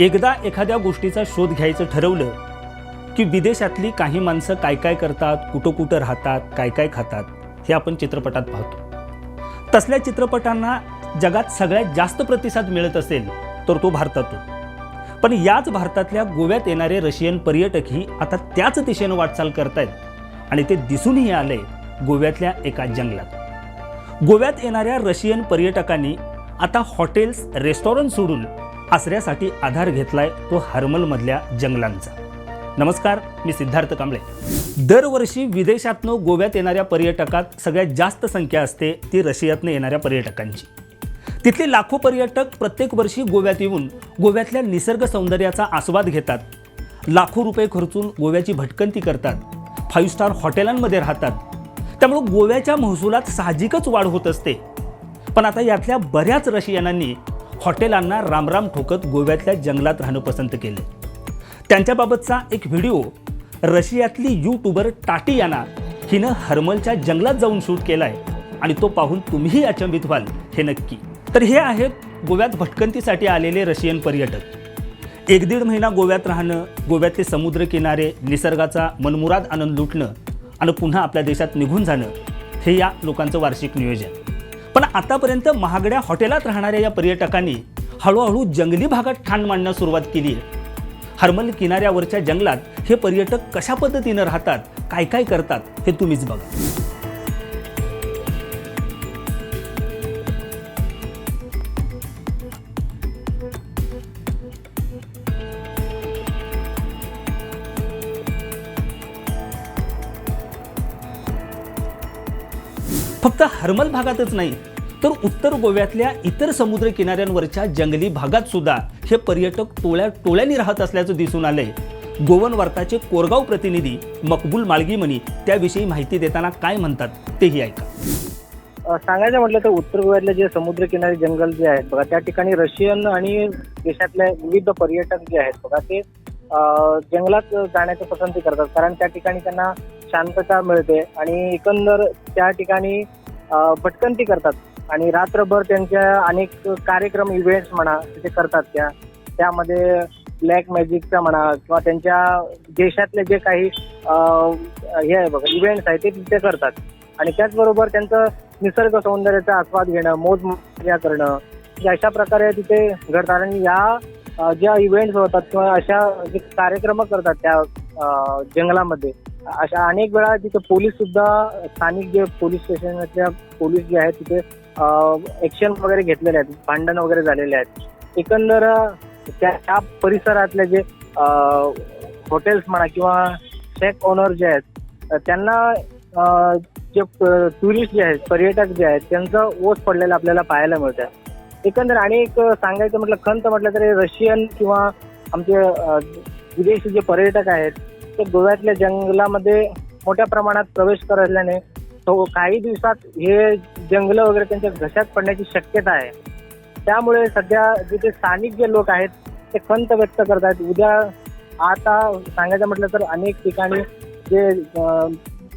एकदा एखाद्या गोष्टीचा शोध घ्यायचं ठरवलं की विदेशातली काही माणसं काय काय करतात कुठं कुठं राहतात काय काय खातात हे आपण चित्रपटात पाहतो. तसल्या चित्रपटांना जगात सगळ्यात जास्त प्रतिसाद मिळत असेल तर तो भारतातून. पण याच भारतातल्या गोव्यात येणारे रशियन पर्यटकही आता त्याच दिशेनं वाटचाल करतायत आणि ते दिसूनही आलंय गोव्यातल्या एका जंगलात. गोव्यात येणाऱ्या रशियन पर्यटकांनी आता हॉटेल्स रेस्टॉरंट सोडून आसऱ्यासाठी आधार घेतलाय तो हर्मलमधल्या जंगलांचा. नमस्कार मी सिद्धार्थ कांबळे. दरवर्षी विदेशातनं गोव्यात येणाऱ्या पर्यटकात सगळ्यात जास्त संख्या असते ती रशियातनं येणाऱ्या पर्यटकांची. तिथले लाखो पर्यटक प्रत्येक वर्षी गोव्यात येऊन गोव्यातल्या निसर्ग सौंदर्याचा आस्वाद घेतात. लाखो रुपये खर्चून गोव्याची भटकंती करतात. फाईव्ह स्टार हॉटेलांमध्ये राहतात. त्यामुळं गोव्याच्या महसुलात साहजिकच वाढ होत असते. पण आता यातल्या बऱ्याच रशियनांनी हॉटेलांना रामराम ठोकत गोव्यातल्या जंगलात राहणं पसंत केलं. त्यांच्याबाबतचा एक व्हिडिओ रशियातली यूट्यूबर टाटियाना हिनं हर्मलच्या जंगलात जाऊन शूट केलाय आणि तो पाहून तुम्हीही अचंबित व्हाल हे नक्की. तर हे आहेत गोव्यात भटकंतीसाठी आलेले रशियन पर्यटक. एक दीड महिना गोव्यात राहणं गोव्यातले समुद्रकिनारे निसर्गाचा मनमुराद आनंद लुटणं आणि पुन्हा आपल्या देशात निघून जाणं हे या लोकांचं वार्षिक नियोजन. पण आतापर्यंत महागड्या हॉटेलात राहणाऱ्या या पर्यटकांनी हळूहळू जंगली भागात ठाण मांडण्यास सुरुवात केली आहे. हरमल किनाऱ्यावरच्या जंगलात हे पर्यटक कशा पद्धतीनं राहतात काय काय करतात हे तुम्हीच बघा. फक्त हरमल भागातच नाही तर उत्तर गोव्यातल्या इतर समुद्र किनाऱ्यांवरच्या जंगली भागात सुद्धा हे पर्यटक टोळ्या टोळ्यांनी राहत असल्याचं दिसून आलंय. गोवन वार्ताचे कोरगाव प्रतिनिधी मकबूल माळगीमणी त्याविषयी माहिती देताना काय म्हणतात तेही ऐका. सांगायचं म्हटलं तर उत्तर गोव्यातले जे समुद्रकिनारी जंगल जे आहेत बघा त्या ठिकाणी रशियन आणि देशातले विविध पर्यटक जे आहेत बघा ते जंगलात जाण्याची पसंती करतात. कारण त्या ठिकाणी त्यांना शांतता मिळते आणि एकंदर त्या ठिकाणी भटकंती करतात. आणि रात्रभर त्यांच्या अनेक कार्यक्रम इव्हेंट्स म्हणा तिथे करतात त्या. त्यामध्ये ब्लॅक मॅजिकचा म्हणा किंवा त्यांच्या देशातले जे काही हे आहे बघा इव्हेंट्स आहे ते तिथे करतात. आणि त्याचबरोबर त्यांचं निसर्ग सौंदर्याचा आस्वाद घेणं मोज मजा करणं म्हणजे अशा प्रकारे तिथे घडतात. आणि या ज्या इव्हेंट्स होतात किंवा अशा जे कार्यक्रम करतात त्या जंगलामध्ये. अशा अनेक वेळा तिथे पोलीस सुद्धा स्थानिक जे पोलीस स्टेशनच्या पोलीस जे आहेत तिथे ऍक्शन वगैरे घेतलेले आहेत भांडण वगैरे झालेले आहेत. एकंदर त्या त्या परिसरातले जे हॉटेल्स म्हणा किंवा शेक ओनर जे आहेत त्यांना जे टुरिस्ट जे आहेत पर्यटक जे आहेत त्यांचं ओस पडलेलं आपल्याला पाहायला मिळतं एकंदर आणि एक सांगायचं म्हटलं खंत म्हटलं तरी रशियन किंवा आमचे विदेशी जे पर्यटक आहेत ते गोव्यातल्या जंगलामध्ये मोठ्या प्रमाणात प्रवेश करत असल्याने तो काही दिवसात हे जंगलं वगैरे त्यांच्या घशात पडण्याची शक्यता आहे. त्यामुळे सध्या जिथे स्थानिक जे लोक आहेत ते खंत व्यक्त करत आहेत उद्या आता सांगायचं म्हटलं तर अनेक ठिकाणी जे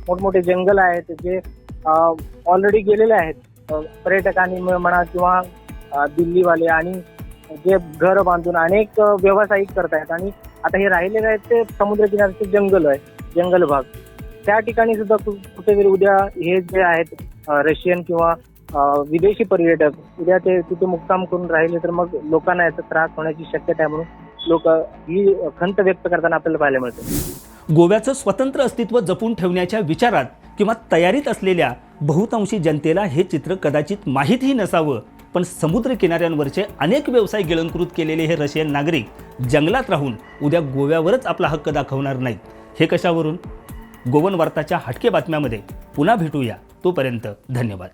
मोठमोठे जंगल आहेत जे ऑलरेडी गेलेले आहेत पर्यटकांनी म- म्हणा किंवा दिल्लीवाले आणि जे घर बांधून अनेक अ, व्यावसायिक करतायत आणि आता हे राहिलेले आहेत ते समुद्रकिनारचे जंगल आहे जंगल भाग. त्या ठिकाणी सुद्धा कुठेतरी उद्या हे जे आहेत रशियन किंवा विदेशी पर्यटक उद्या ते तिथे मुक्काम करून राहिले तर मग लोकांना याचा त्रास होण्याची शक्यता आहे म्हणून लोक ही खंत व्यक्त करताना आपल्याला पाहायला मिळतं. गोव्याचं स्वतंत्र अस्तित्व जपून ठेवण्याच्या विचारात किंवा तयारीत असलेल्या बहुतांशी जनतेला हे चित्र कदाचित माहीतही नसावं. पण समुद्र किनाऱ्यांवरचे अनेक व्यवसाय गिळंकृत केलेले हे रशियन नागरिक जंगलात राहून उद्या गोव्यावरच आपला हक्क दाखवणार नाहीत. हे कशावरून? गोवन वार्ताच्या हटके बातम्यामध्ये पुन्हा भेटूया. तोपर्यंत धन्यवाद.